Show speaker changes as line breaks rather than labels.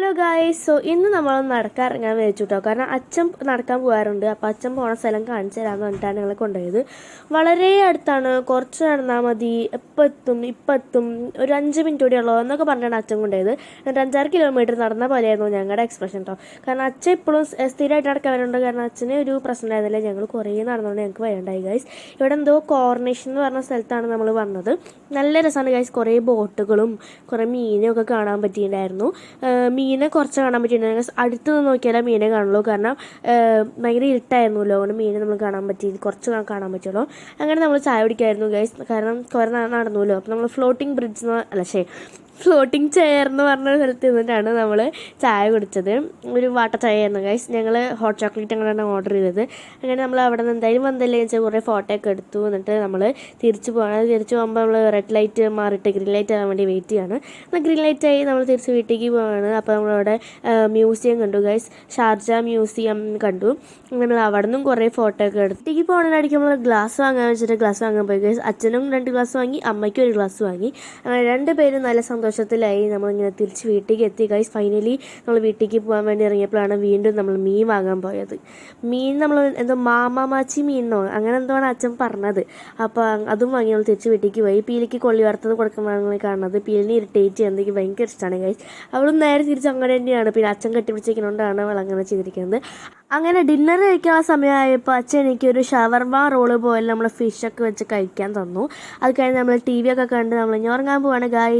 Hello ഗായ് so ഇന്ന് നമ്മൾ നടക്കാൻ ഇറങ്ങാൻ വിചാരിച്ചു കേട്ടോ കാരണം അച്ഛൻ നടക്കാൻ പോകാറുണ്ട് അപ്പോൾ അച്ഛൻ പോണ സ്ഥലം കാണിച്ചു തരാമെന്ന് പറഞ്ഞിട്ടാണ് ഞങ്ങളെ കൊണ്ടുപോയത്. വളരെ അടുത്താണ്. കുറച്ച് നടന്നാൽ മതി. എപ്പോൾ എത്തും? ഇപ്പം എത്തും. ഒരു അഞ്ച് മിനിറ്റ് കൂടി ഉള്ളൂ എന്നൊക്കെ പറഞ്ഞാണ് അച്ഛൻ കൊണ്ടുപോയത്. എന്നിട്ട് അഞ്ചാറ് കിലോമീറ്റർ നടന്ന പോലെയായിരുന്നു ഞങ്ങളുടെ എക്സ്പ്രഷൻ കേട്ടോ കാരണം അച്ഛൻ ഇപ്പോഴും സ്ഥിരമായിട്ട് നടക്കാൻ വരുന്നുണ്ട് കാരണം അച്ഛന് ഒരു പ്രശ്നം ഉണ്ടായിരുന്നില്ല. ഞങ്ങൾ കുറേ നടന്നുകൊണ്ട് ഞങ്ങൾക്ക് വരണ്ടായി ഗൈസ് ഇവിടെ എന്തോ കോർണേഷൻ എന്ന് പറഞ്ഞ സ്ഥലത്താണ് നമ്മൾ വന്നത്. നല്ല രസമാണ് ഗൈസ് കുറേ ബോട്ടുകളും കുറേ മീനും ഒക്കെ കാണാൻ പറ്റിയിട്ടുണ്ടായിരുന്നു. ഏഹ് മീനെ കുറച്ച് കാണാൻ പറ്റിയിട്ടുണ്ട് അടുത്ത് നിന്ന് നോക്കിയാലേ മീനെ കാണുള്ളൂ. കാരണം ഭയങ്കര ഇരുട്ടായിരുന്നല്ലോ അതുകൊണ്ട് മീനെ നമ്മൾ കാണാൻ പറ്റി കുറച്ച് കാണാൻ പറ്റുള്ളൂ. അങ്ങനെ നമ്മൾ ചായ കുടിക്കായിരുന്നു ഗൈസ് കാരണം കുറേ നടന്നുല്ലോ അപ്പോൾ നമ്മൾ ഫ്ലോട്ടിംഗ് ബ്രിഡ്ജ് അല്ല ശേ ഫ്ലോട്ടിംഗ് ചെയർ എന്ന് പറഞ്ഞ സ്ഥലത്ത് നിന്നിട്ടാണ് നമ്മൾ ചായ കുടിച്ചത്. ഒരു വാട്ടർ ചായ ആയിരുന്നു ഗൈസ് ഞങ്ങൾ ഹോട്ട് ചോക്ലേറ്റ് അങ്ങനെയാണ് ഓർഡർ ചെയ്തത്. അങ്ങനെ നമ്മൾ അവിടെ നിന്ന് എന്തായാലും വന്നല്ലേ വെച്ചാൽ കുറേ ഫോട്ടോ ഒക്കെ എടുത്തു. എന്നിട്ട് നമ്മൾ തിരിച്ച് പോകണം തിരിച്ച് പോകുമ്പോൾ നമ്മൾ റെഡ് ലൈറ്റ് മാറിയിട്ട് ഗ്രീൻ ലൈറ്റ് ആകാൻ വേണ്ടി വെയിറ്റ് ചെയ്യാണ്. എന്നാൽ ഗ്രീൻ ലൈറ്റ് ആയി നമ്മൾ തിരിച്ച് വീട്ടിലേക്ക് പോവാണ്. അപ്പോൾ നമ്മളവിടെ മ്യൂസിയം കണ്ടു ഗൈസ് ഷാർജ മ്യൂസിയം കണ്ടു. നമ്മൾ അവിടെ നിന്നും കുറേ ഫോട്ടോ ഒക്കെ എടുത്തു. വീട്ടിലേക്ക് പോകുന്നതിനിടയ്ക്ക് നമ്മൾ ഗ്ലാസ് വാങ്ങാൻ വെച്ചിട്ട് ഗ്ലാസ് വാങ്ങാൻ പോയി ഗൈസ് അച്ഛനും രണ്ട് ഗ്ലാസ് വാങ്ങി അമ്മയ്ക്കും ഒരു ഗ്ലാസ് വാങ്ങി. അങ്ങനെ രണ്ട് പേരും നല്ല സന്തോഷത്തിലായി നമ്മളിങ്ങനെ തിരിച്ച് വീട്ടിലേക്ക് എത്തി ഗൈസ് ഫൈനലി നമ്മൾ വീട്ടിലേക്ക് പോകാൻ വേണ്ടി ഇറങ്ങിയപ്പോഴാണ് വീണ്ടും നമ്മൾ മീൻ വാങ്ങാൻ പോയത്. മീൻ നമ്മൾ എന്തോ മാമാമാച്ചി മീനോ അങ്ങനെ എന്തോ ആണ് അച്ഛൻ പറഞ്ഞത്. അപ്പോൾ അതും വാങ്ങി നമ്മൾ തിരിച്ച് വീട്ടിലേക്ക് പോയി. പീലിക്ക് കൊള്ളി വറുത്തത് കൊടുക്കുന്നതാണ് കാണുന്നത് പീലിനെ ഇറിറ്റേറ്റ് ചെയ്യാൻ ഭയങ്കര ഇഷ്ടമാണ് ഗൈസ് അവളും നേരെ തിരിച്ച് അങ്ങനെ തന്നെയാണ്. പിന്നെ അച്ഛൻ കെട്ടിപ്പിടിച്ചിരിക്കുന്നതുകൊണ്ടാണ് അവൾ അങ്ങനെ ചെയ്തിരിക്കുന്നത്. അങ്ങനെ ഡിന്നർ കഴിക്കാനുള്ള സമയമായപ്പോൾ അച്ഛൻ എനിക്ക് ഒരു ഷവർമ റോൾ പോലെ നമ്മൾ ഫിഷൊക്കെ വെച്ച് കഴിക്കാൻ തന്നു. അത് കഴിഞ്ഞ് നമ്മൾ ടി വി ഒക്കെ കണ്ട് നമ്മൾ ഇനി ഉറങ്ങാൻ പോവാണ് ഗായ്